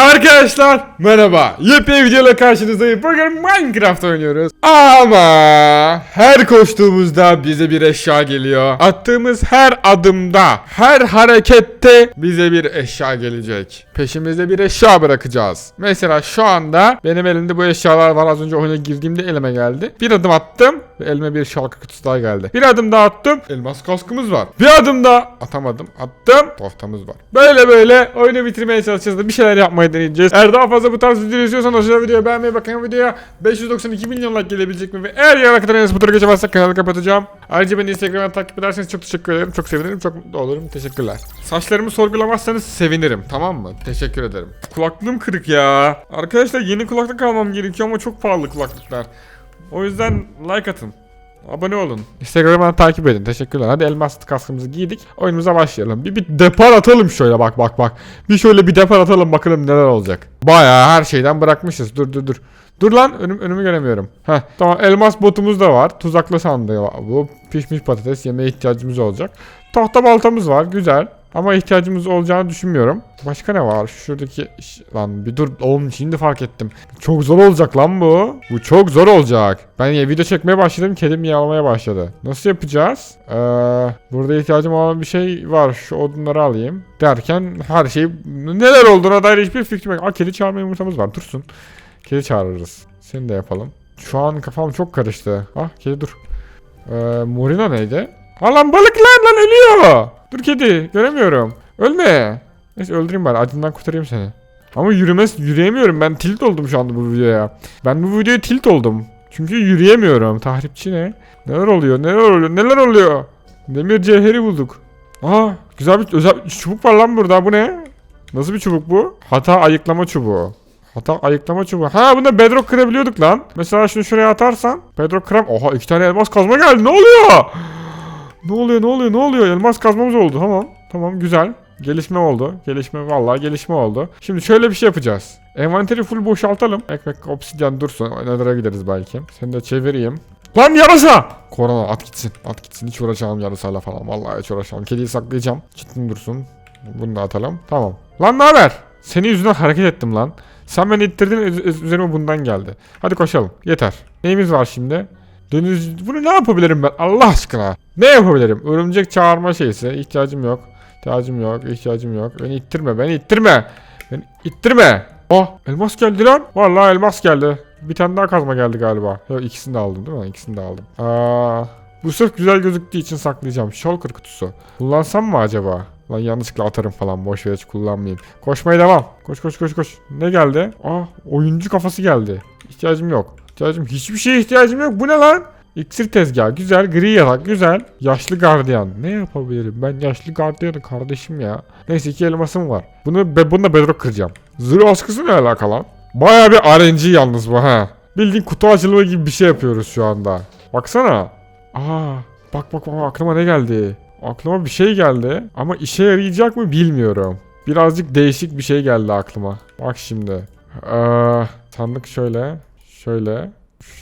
Arkadaşlar merhaba. Yepyeni videoyla karşınızdayım. Bugün Minecraft oynuyoruz. Ama her koştuğumuzda bize bir eşya geliyor. Attığımız her adımda, her harekette bize bir eşya gelecek. Peşimizde bir eşya bırakacağız. Mesela şu anda benim elimde bu eşyalar var. Az önce oyuna girdiğimde elime geldi. Bir adım attım ve elime bir şalkı kutusu daha geldi. Bir adım daha attım. Elmas kaskımız var. Bir adım daha atamadım. Attım. Toftamız var. Böyle böyle oyunu bitirmeye çalışacağız. Bir şeyler yapmayı deneyeceğiz. Eğer daha fazla bu tarz video izliyorsan aşağıda videoyu beğenmeyi bakın videoya 592 milyon like gelebilecek mi? Ve eğer yana kadar Enes Batur'a geçemezsek kanalı kapatacağım. Ayrıca beni Instagram'dan takip ederseniz çok teşekkür ederim. Çok sevinirim. Çok mutlu olurum. Teşekkürler. Saçlarımı sorgulamazsanız sevinirim. Tamam mı? Teşekkür ederim. Kulaklığım kırık ya. Arkadaşlar yeni kulaklık almam gerekiyor ama çok pahalı kulaklıklar. O yüzden like atın. Abone olun. Instagram'dan takip edin. Teşekkürler. Hadi elmas kaskımızı giydik. Oyunumuza başlayalım. Bir, bir depar atalım şöyle bak bak bak. Bir şöyle bir depar atalım bakalım neler olacak. Bayağı her şeyden bırakmışız. Dur dur dur. Dur lan önüm, önümü göremiyorum. Heh tamam elmas botumuz da var. Tuzaklı sandığı var. Bu pişmiş patates yemeğe ihtiyacımız olacak. Tahta baltamız var. Güzel. Ama ihtiyacımız olacağını düşünmüyorum. Başka ne var? Şuradaki... Lan bir dur oğlum şimdi fark ettim. Çok zor olacak lan bu. Bu çok zor olacak. Ben ya video çekmeye başladım. Kedim yağlamaya başladı. Nasıl yapacağız? Ee, burada ihtiyacım olan bir şey var. Şu odunları alayım. Derken her şey... Neler olduğuna dair hiçbir fikrim yok. Aa kedi çağırma yumurtamız var. Dursun. Kedi çağırırız. Seni de yapalım. Şu an kafam çok karıştı. Ah kedi dur. Ee, Morina neydi? Ha lan balık lan lan ölüyor. Dur kedi göremiyorum. Ölme. Neyse öldüreyim bari acından kurtarayım seni. Ama yürümez yürüyemiyorum ben tilt oldum şu anda bu videoya. Ben bu videoya tilt oldum. Çünkü yürüyemiyorum. Tahripçi ne? Neler oluyor neler oluyor neler oluyor? Demir cevheri bulduk. Aa güzel bir özel çubuk var lan burada bu ne? Nasıl bir çubuk bu? Hata ayıklama çubuğu. Hata ayıklama çubuğu. Ha bunda bedrock kırabiliyorduk lan. Mesela şunu şuraya atarsan bedrock kıram. Oha iki tane elmas kazma geldi. Ne oluyor? Ne oluyor ne oluyor ne oluyor? Elmas kazmamız oldu. Tamam. Tamam güzel. Gelişme oldu. Gelişme vallahi gelişme oldu. Şimdi şöyle bir şey yapacağız. Envanteri full boşaltalım. Ekmek obsidyen dursun. Nether'a gideriz belki. Seni de çevireyim. Lan yarasa! Korona at gitsin. At gitsin. Hiç uğraşamam yarasayla falan. Vallahi hiç uğraşamam. Kediyi saklayacağım. Cidden dursun. Bunu da atalım. Tamam. Lan ne haber? Senin yüzünden hareket ettim lan. Sen beni ittirdin üz- üz- üzerime bundan geldi. Hadi koşalım. Yeter. Neyimiz var şimdi? Deniz... Bunu ne yapabilirim ben Allah aşkına? Ne yapabilirim? Örümcek çağırma şeysi. İhtiyacım yok. İhtiyacım yok. ihtiyacım yok. Beni ittirme. Beni ittirme. Beni ittirme. Oh elmas geldi lan. Vallahi elmas geldi. Bir tane daha kazma geldi galiba. Yok ikisini de aldım değil mi? İkisini de aldım. Aa, bu sırf güzel gözüktüğü için saklayacağım. Shulker kutusu. Kullansam mı acaba? Lan yanlışlıkla atarım falan. Boş ver hiç kullanmayayım. Koşmaya devam. Koş koş koş koş. Ne geldi? Aa oyuncu kafası geldi. İhtiyacım yok. İhtiyacım hiçbir şeye ihtiyacım yok. Bu ne lan? İksir tezgahı güzel, gri yatak güzel. Yaşlı gardiyan. Ne yapabilirim? Ben yaşlı gardiyanım kardeşim ya. Neyse iki elmasım var. Bunu be, bununla bedrock kıracağım. Zırh askısı ne alaka lan? Baya bir RNG yalnız bu ha. Bildiğin kutu açılımı gibi bir şey yapıyoruz şu anda. Baksana. Aa, bak bak bak aklıma ne geldi? Aklıma bir şey geldi ama işe yarayacak mı bilmiyorum. Birazcık değişik bir şey geldi aklıma. Bak şimdi. Ee, sandık şöyle, şöyle,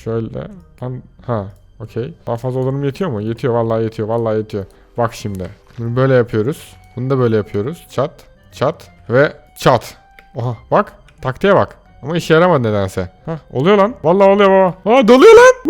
şöyle. Lan ha, okey. Daha fazla odanım yetiyor mu? Yetiyor vallahi yetiyor, vallahi yetiyor. Bak şimdi. Bunu böyle yapıyoruz. Bunu da böyle yapıyoruz. Çat, çat ve çat. Oha bak. Taktiğe bak. Ama işe yaramadı nedense. Hah oluyor lan. Vallahi oluyor baba. Aa doluyor lan.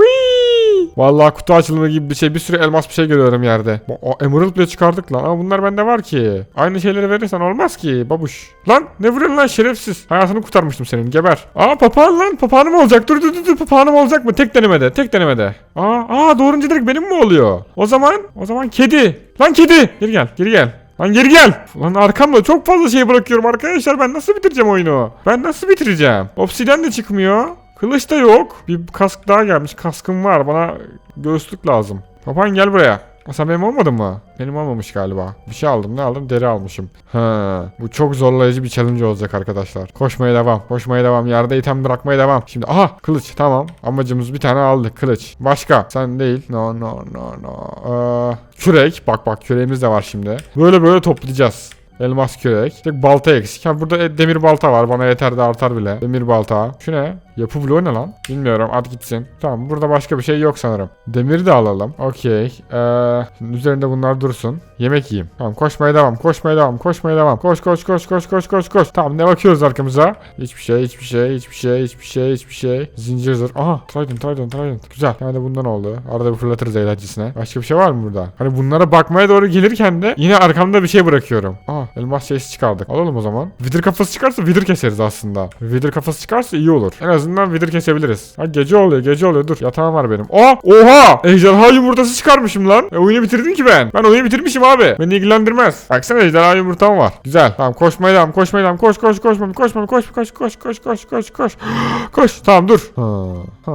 Vallahi kutu açılımı gibi bir şey. Bir sürü elmas bir şey görüyorum yerde. O Emerald bile çıkardık lan. Ama bunlar bende var ki. Aynı şeyleri verirsen olmaz ki babuş. Lan ne vuruyorsun lan şerefsiz. Hayatını kurtarmıştım senin. Geber. Aa papağan lan. Papağanım olacak. Dur dur dur. dur. Papağanım olacak mı? Tek denemede. Tek denemede. Aa, aa doğurunca direkt benim mi oluyor? O zaman o zaman kedi. Lan kedi. Geri gel. Geri gel. Lan geri gel. Lan arkamda çok fazla şey bırakıyorum arkadaşlar. Ben nasıl bitireceğim oyunu? Ben nasıl bitireceğim? Obsiden de çıkmıyor. Kılıç da yok. Bir kask daha gelmiş. Kaskım var. Bana göğüslük lazım. Papan gel buraya. Sen benim olmadın mı? Benim olmamış galiba. Bir şey aldım. Ne aldım? Deri almışım. Ha, bu çok zorlayıcı bir challenge olacak arkadaşlar. Koşmaya devam. Koşmaya devam. Yerde item bırakmaya devam. Şimdi aha kılıç tamam. Amacımız bir tane aldık. Kılıç. Başka. Sen değil. No no no no. Ee, kürek. Bak bak küreğimiz de var şimdi. Böyle böyle toplayacağız. Elmas kürek. Tek balta eksik. Ha burada e- demir balta var. Bana yeter de artar bile. Demir balta. Şu ne? Yapı bloğu ne lan? Bilmiyorum at gitsin. Tamam burada başka bir şey yok sanırım. Demiri de alalım. Okey. Ee, üzerinde bunlar dursun. Yemek yiyeyim. Tamam koşmaya devam. Koşmaya devam. Koşmaya devam. Koş koş koş koş koş koş koş. Tamam ne bakıyoruz arkamıza? Hiçbir şey, hiçbir şey, hiçbir şey, hiçbir şey, hiçbir şey. Zincir zırh. Aha Trident, Trident, Trident. Güzel. Yani de bundan oldu. Arada bir fırlatırız eğlencesine. Başka bir şey var mı burada? Hani bunlara bakmaya doğru gelirken de yine arkamda bir şey bırakıyorum. Aa elmas şeysi çıkardık. Alalım o zaman. Vidir kafası çıkarsa vidir keseriz aslında. Vidir kafası çıkarsa iyi olur. En azından vidir kesebiliriz. Ha gece oluyor, gece oluyor. Dur yatağım var benim. Aa oha! Ejderha yumurtası çıkarmışım lan. E, oyunu bitirdim ki ben. Ben oyunu bitirmişim abi. Beni ilgilendirmez. Baksana ejderha yumurtam var. Güzel. Tamam koşmaya devam, koşmaya devam. Koş koş koş koş koş koş koş koş koş koş koş koş. Koş. Tamam dur. Ha. Ha.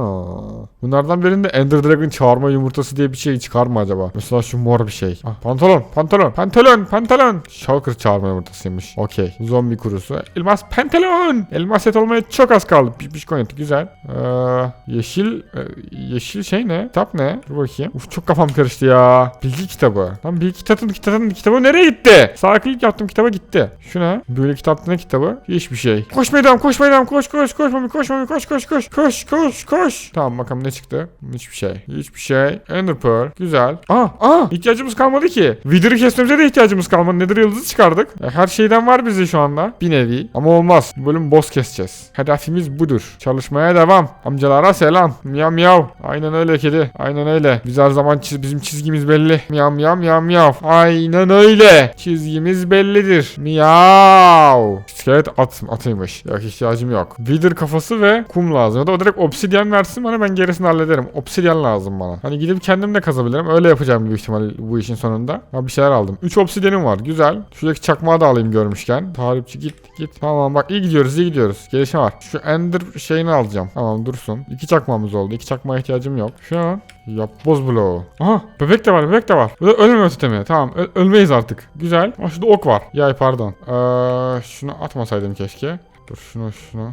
Bunlardan birinde Ender Dragon çağırma yumurtası diye bir şey çıkar mı acaba? Mesela şu mor bir şey. Ah, pantolon, pantolon, pantolon, pantolon. Shulker çağırma yumurtasıymış. Okey. Zombi kurusu. Elmas pantolon. Elmas set olmaya çok az kaldı. Piş koyun. Güzel. Ee, yeşil e, yeşil şey ne? Kitap ne? Dur bakayım. Uf çok kafam karıştı ya. Bilgi kitabı. Lan bilgi kitabın kitabın kitabı nereye gitti? Sağ klik yaptım kitaba gitti. Şu ne? Böyle kitapta ne kitabı? Hiçbir şey. Koşmaya devam, koşmaya devam. Koş koş koş mami koş mami koş koş koş. Koş koş koş. Tamam bakalım ne çıktı? Hiçbir şey. Hiçbir şey. Ender Pearl. Güzel. Aa aa ihtiyacımız kalmadı ki. Vidır'ı kesmemize de ihtiyacımız kalmadı. Nedir yıldızı çıkardık. E, her şeyden var bizde şu anda. Bir nevi. Ama olmaz. Bu bölüm boss keseceğiz. Hedefimiz budur. Çalışmaya devam. Amcalara selam. Miyav miyav. Aynen öyle kedi. Aynen öyle. Biz her zaman çiz bizim çizgimiz belli. Miyav miyav miyav miyav. Aynen öyle. Çizgimiz bellidir. Miyav. İskelet at, atıymış. Yok ihtiyacım yok. Wither kafası ve kum lazım. Ya da o direkt obsidyen versin bana ben gerisini hallederim. Obsidyen lazım bana. Hani gidip kendim de kazabilirim. Öyle yapacağım büyük ihtimal bu işin sonunda. Ha bir şeyler aldım. 3 obsidyenim var. Güzel. Şuradaki çakmağı da alayım görmüşken. Tarihçi git git. Tamam bak iyi gidiyoruz iyi gidiyoruz. Gelişme var. Şu ender şeyini alacağım. Tamam dursun. İki çakmağımız oldu. İki çakmağa ihtiyacım yok. Şu an Yap boz bloğu. Aha bebek de var bebek de var. Bu da ölmeme totemi. Tamam ölmeyiz artık. Güzel. Ama şurada ok var. Yay pardon. Ee, şunu atmasaydım keşke. Dur şunu şunu.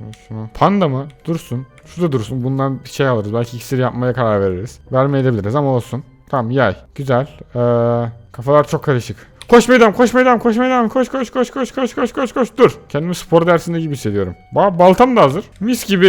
Şunu şunu. Panda mı? Dursun. Şurada dursun. Bundan bir şey alırız. Belki iksir yapmaya karar veririz. Vermeyebiliriz ama olsun. Tamam yay. Güzel. Ee, kafalar çok karışık. Koşmaya devam, koşmaya devam, koşmaya devam. Koş, koş, koş, koş, koş, koş, koş, koş. Dur. Kendimi spor dersinde gibi hissediyorum. Ba baltam da hazır. Mis gibi.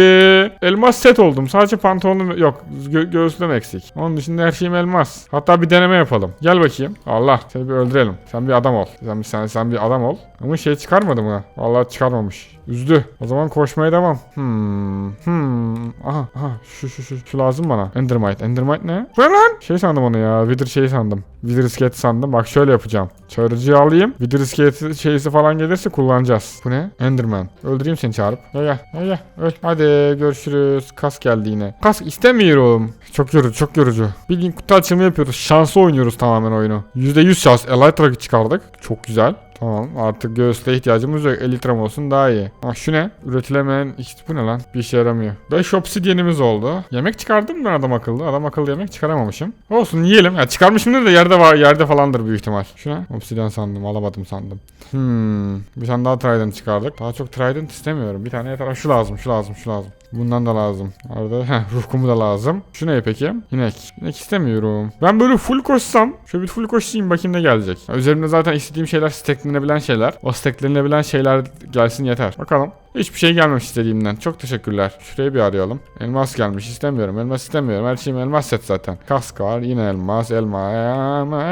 Elmas set oldum. Sadece pantolonum yok. Gö göğüslüm eksik. Onun dışında her şeyim elmas. Hatta bir deneme yapalım. Gel bakayım. Allah seni bir öldürelim. Sen bir adam ol. Sen, bir- sen, sen bir adam ol. Ama şey çıkarmadı mı? Vallahi çıkarmamış. Üzdü. O zaman koşmaya devam. Hmm. Hmm. Aha. Aha. Şu şu şu. Şu lazım bana. Endermite. Endermite ne? Bu lan? Şey sandım onu ya. Wither şey sandım. Wither iskeleti sandım. Bak şöyle yapacağım. Çağırıcıyı alayım. Wither iskeleti şeysi falan gelirse kullanacağız. Bu ne? Enderman. Öldüreyim seni çağırıp. Gel gel. Gel gel. Hadi görüşürüz. Kas geldi yine. Kas istemiyorum. Çok yorucu çok yorucu. Bildiğin kutu açılımı yapıyoruz. Şanslı oynuyoruz tamamen oyunu. %100 şans. Elytra çıkardık. Çok güzel. Tamam artık göğüste ihtiyacımız yok. Elitram olsun daha iyi. Ah şu ne? Üretilemeyen işte bu ne lan? Bir işe yaramıyor. 5 obsidyenimiz oldu. Yemek çıkardım ben adam akıllı? Adam akıllı yemek çıkaramamışım. Olsun yiyelim. Ya çıkarmışımdır da yerde var yerde falandır büyük ihtimal. Şu ne? Obsidyen sandım alamadım sandım. Hmm. Bir tane daha trident çıkardık. Daha çok trident istemiyorum. Bir tane yeter. Şu lazım şu lazım şu lazım. Bundan da lazım. Arada heh, ruh da lazım. Şu ne peki? İnek. İnek istemiyorum. Ben böyle full koşsam. Şöyle bir full koşayım bakayım ne gelecek. Ya üzerimde zaten istediğim şeyler stacklenebilen şeyler. O stacklenebilen şeyler gelsin yeter. Bakalım. Hiçbir şey gelmemiş istediğimden. Çok teşekkürler. Şurayı bir arayalım. Elmas gelmiş. istemiyorum. Elmas istemiyorum. Her şeyim elmas set zaten. Kask var. Yine elmas. Elma.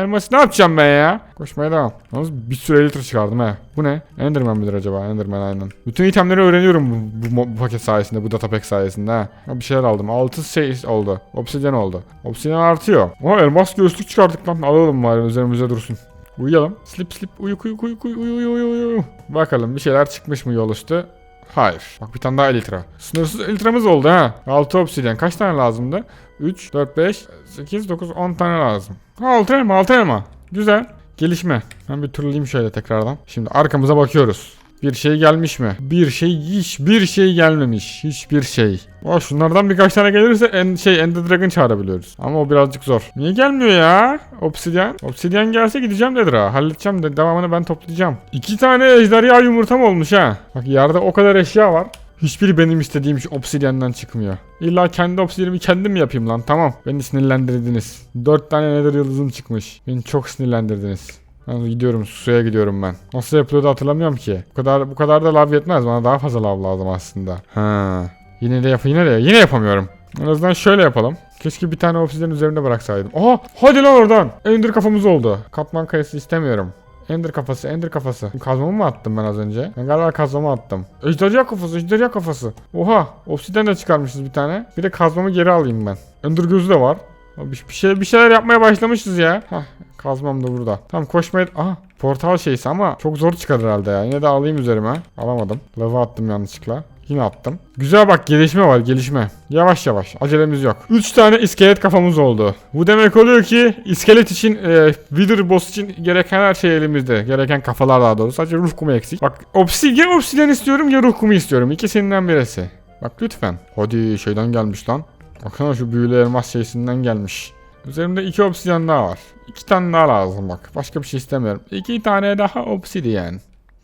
Elmas ne yapacağım ben ya? Koşmaya devam. Yalnız bir sürü litre çıkardım he. Bu ne? Enderman midir acaba? Enderman aynen. Bütün itemleri öğreniyorum bu, bu, bu paket sayesinde. Bu data pack sayesinde ha. Bir şeyler aldım. 6 şey oldu. Obsidyen oldu. Obsidyen artıyor. Ama elmas göğüslük çıkardık lan. Alalım bari üzerimize dursun. Uyuyalım. Slip slip uyu uyu uyu uyu uyu uyu uyu. Bakalım bir şeyler çıkmış mı yol üstü. Hayır. Bak bir tane daha elitra. Sınırsız elitramız oldu ha. 6 obsidyen. Kaç tane lazımdı? 3, 4, 5, 8, 9, 10 tane lazım. Ha 6 elma 6 elma. Güzel. Gelişme. Ben bir turlayayım şöyle tekrardan. Şimdi arkamıza bakıyoruz. Bir şey gelmiş mi? Bir şey hiç bir şey gelmemiş. Hiçbir şey. O şunlardan birkaç tane gelirse en şey Ender Dragon çağırabiliyoruz. Ama o birazcık zor. Niye gelmiyor ya? Obsidian. Obsidian gelse gideceğim nedir ha? Halledeceğim de devamını ben toplayacağım. İki tane ejderha yumurtam olmuş ha. Bak yerde o kadar eşya var. Hiçbiri benim istediğim şu obsidyandan çıkmıyor. İlla kendi obsidyenimi kendim mi yapayım lan? Tamam. Beni sinirlendirdiniz. Dört tane nether yıldızım çıkmış. Beni çok sinirlendirdiniz. Gidiyorum suya gidiyorum ben. Nasıl yapılıyordu hatırlamıyorum ki. Bu kadar bu kadar da lav yetmez. Bana daha fazla lav lazım aslında. Ha. Yine de yap yine de yine yapamıyorum. En azından şöyle yapalım. Keşke bir tane obsidyen üzerinde bıraksaydım. Aha hadi lan oradan. Ender kafamız oldu. Katman kayası istemiyorum. Ender kafası, Ender kafası. Kazmamı mı attım ben az önce? Ben galiba kazmamı attım. Ejderha kafası, ejderha kafası. Oha, obsidyen de çıkarmışız bir tane. Bir de kazmamı geri alayım ben. Ender gözü de var. Bir, bir şey bir şeyler yapmaya başlamışız ya. Hah, kazmam da burada. Tamam koşmaya... Aha, portal şeysi ama çok zor çıkar herhalde ya. Yine de alayım üzerime. Alamadım. Lava attım yanlışlıkla. Yine attım. Güzel bak gelişme var gelişme. Yavaş yavaş acelemiz yok. 3 tane iskelet kafamız oldu. Bu demek oluyor ki iskelet için e, Wither boss için gereken her şey elimizde. Gereken kafalar daha doğrusu. Sadece ruh kumu eksik. Bak obsi ya obsidyen istiyorum ya ruh kumu istiyorum. İkisinden birisi. Bak lütfen. Hadi şeyden gelmiş lan. Bakın şu büyülü elmas şeysinden gelmiş. Üzerimde iki obsidyen daha var. İki tane daha lazım bak. Başka bir şey istemiyorum. İki tane daha obsidyen.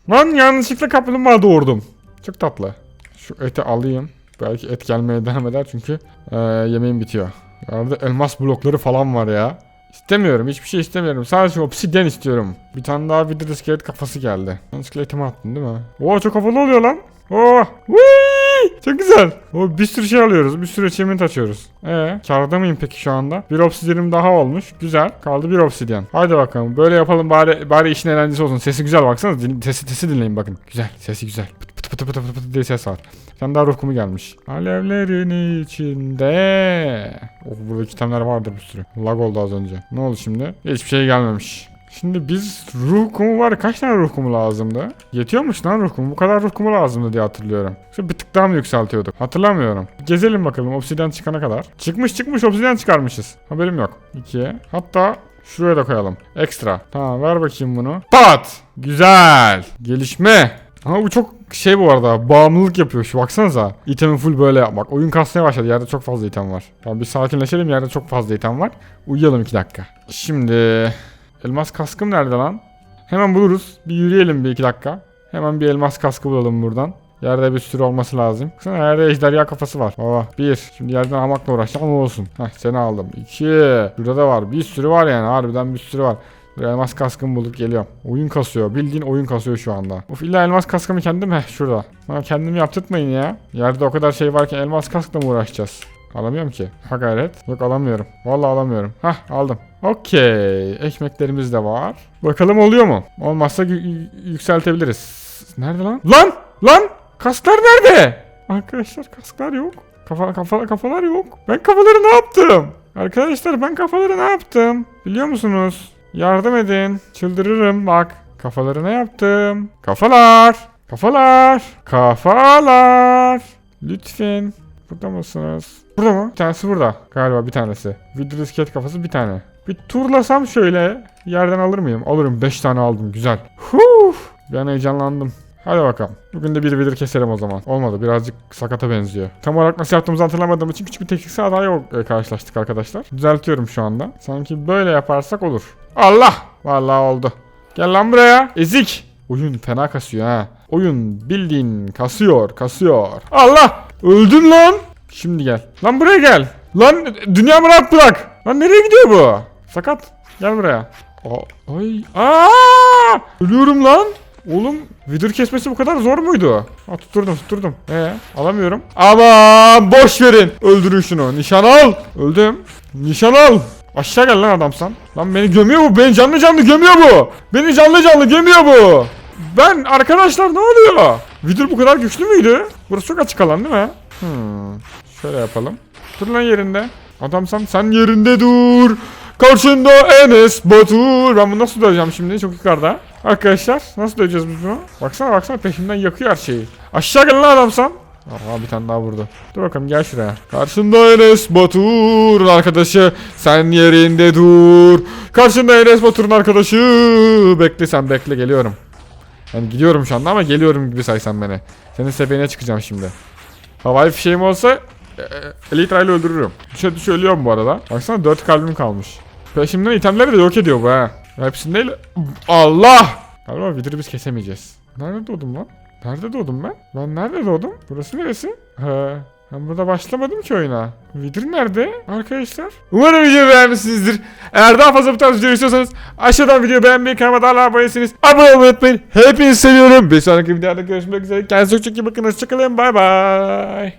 Lan yanlışlıkla kaplumbağa doğurdum. Çok tatlı. Şu eti alayım. Belki et gelmeye devam eder çünkü eee, yemeğim bitiyor. Arada elmas blokları falan var ya. İstemiyorum. Hiçbir şey istemiyorum. Sadece obsidyen istiyorum. Bir tane daha de iskelet kafası geldi. Ben iskeletimi attın değil mi? Oo çok havalı oluyor lan. Oo. Whee! Çok güzel. O bir sürü şey alıyoruz. Bir sürü achievement açıyoruz. Ee, karda mıyım peki şu anda? Bir obsidyenim daha olmuş. Güzel. Kaldı bir obsidyen. Hadi bakalım. Böyle yapalım bari bari işin eğlencesi olsun. Sesi güzel baksana. Din, sesi, sesi dinleyin bakın. Güzel. Sesi güzel. Pıt pıt pıt pıt pıt pıt diye ses var. Tane daha ruh kumu gelmiş. Alevlerin içinde. Oh burada iki taneler vardır bir sürü. Lag oldu az önce. Ne oldu şimdi? Hiçbir şey gelmemiş. Şimdi biz ruh kumu var. Kaç tane ruh kumu lazımdı? Yetiyormuş lan ruh kumu. Bu kadar ruh kumu lazımdı diye hatırlıyorum. Şimdi bir tık daha mı yükseltiyorduk? Hatırlamıyorum. Gezelim bakalım obsidyen çıkana kadar. Çıkmış çıkmış obsidyen çıkarmışız. Haberim yok. 2. Hatta şuraya da koyalım. Ekstra. Tamam ver bakayım bunu. Pat! Güzel. Gelişme. Ama bu çok şey bu arada bağımlılık yapıyor şu baksanıza. İtemi full böyle yapmak. Oyun kasmaya başladı yerde çok fazla item var. Tamam bir sakinleşelim yerde çok fazla item var. Uyuyalım 2 dakika. Şimdi elmas kaskım nerede lan? Hemen buluruz. Bir yürüyelim bir iki dakika. Hemen bir elmas kaskı bulalım buradan. Yerde bir sürü olması lazım. Baksana yerde ejderha kafası var. Baba bir. Şimdi yerden almakla uğraşacağım ama olsun. Heh seni aldım. İki. Burada da var. Bir sürü var yani. Harbiden bir sürü var. Bir elmas kaskımı bulduk geliyorum. Oyun kasıyor. Bildiğin oyun kasıyor şu anda. Of illa elmas kaskımı kendim heh şurada. Bana kendimi yaptırtmayın ya. Yerde o kadar şey varken elmas kaskla mı uğraşacağız? Alamıyorum ki. Ha gayret. Yok alamıyorum. Vallahi alamıyorum. Hah aldım. Okey. Ekmeklerimiz de var. Bakalım oluyor mu? Olmazsa yü- yü- yükseltebiliriz. Nerede lan? Lan! Lan! Kasklar nerede? Arkadaşlar kasklar yok. Kafa, kafa, kafalar yok. Ben kafaları ne yaptım? Arkadaşlar ben kafaları ne yaptım? Biliyor musunuz? Yardım edin. Çıldırırım bak. Kafaları ne yaptım? Kafalar. Kafalar. Kafalar. Lütfen. Burada mısınız? Burada mı? Bir tanesi burada. Galiba bir tanesi. Video disket kafası bir tane. Bir turlasam şöyle yerden alır mıyım? Alırım. 5 tane aldım. Güzel. Huh. Bir an heyecanlandım. Hadi bakalım. Bugün de bir vidir keselim o zaman. Olmadı. Birazcık sakata benziyor. Tam olarak nasıl yaptığımızı hatırlamadığım için küçük bir tekniksel hataya e, karşılaştık arkadaşlar. Düzeltiyorum şu anda. Sanki böyle yaparsak olur. Allah! Vallahi oldu. Gel lan buraya. Ezik. Oyun fena kasıyor ha. Oyun bildiğin kasıyor, kasıyor. Allah! Öldün lan. Şimdi gel. Lan buraya gel. Lan dünyamı rahat bırak. Lan nereye gidiyor bu? Sakat. Gel buraya. Aa, ay. Aa! Ölüyorum lan. Oğlum vidur kesmesi bu kadar zor muydu? Ha tutturdum tutturdum. Ee alamıyorum. Aman boş verin. Öldürün şunu. Nişan al. Öldüm. Nişan al. Aşağı gel lan adamsan. Lan beni gömüyor bu. Beni canlı canlı gömüyor bu. Beni canlı canlı gömüyor bu. Ben arkadaşlar ne oluyor? Vidur bu kadar güçlü müydü? Burası çok açık alan değil mi? Hmm. Şöyle yapalım. Dur lan yerinde. Adamsan sen yerinde dur. Karşında Enes Batur. Ben bunu nasıl döveceğim şimdi? Çok yukarıda. Arkadaşlar nasıl döveceğiz biz bunu? Baksana baksana peşimden yakıyor her şeyi. Aşağı gel lan adamsan. Aa bir tane daha vurdu. Dur bakalım gel şuraya. Karşında Enes Batur'un arkadaşı. Sen yerinde dur. Karşında Enes Batur'un arkadaşı. Bekle sen bekle geliyorum. Yani gidiyorum şu anda ama geliyorum gibi saysan beni. Senin seviyene çıkacağım şimdi. Havai fişeğim olsa e, Elite Ray'la öldürürüm. Düşe düşe ölüyorum bu arada. Baksana 4 kalbim kalmış. Peşimden itemleri de yok ediyor bu ha. Hepsini değil. Allah! Galiba vidiri biz kesemeyeceğiz. Nerede doğdum lan? Nerede doğdum ben? Ben nerede doğdum? Burası neresi? He. Ben burada başlamadım ki oyuna. Vidir nerede arkadaşlar? Umarım videoyu beğenmişsinizdir. Eğer daha fazla bu tarz video istiyorsanız aşağıdan videoyu beğenmeyi, kanalıma da hala aboneyseniz abone olmayı unutmayın. Hepinizi seviyorum. Bir sonraki videoda görüşmek üzere. Kendinize çok iyi bakın. Hoşçakalın. Bay bay.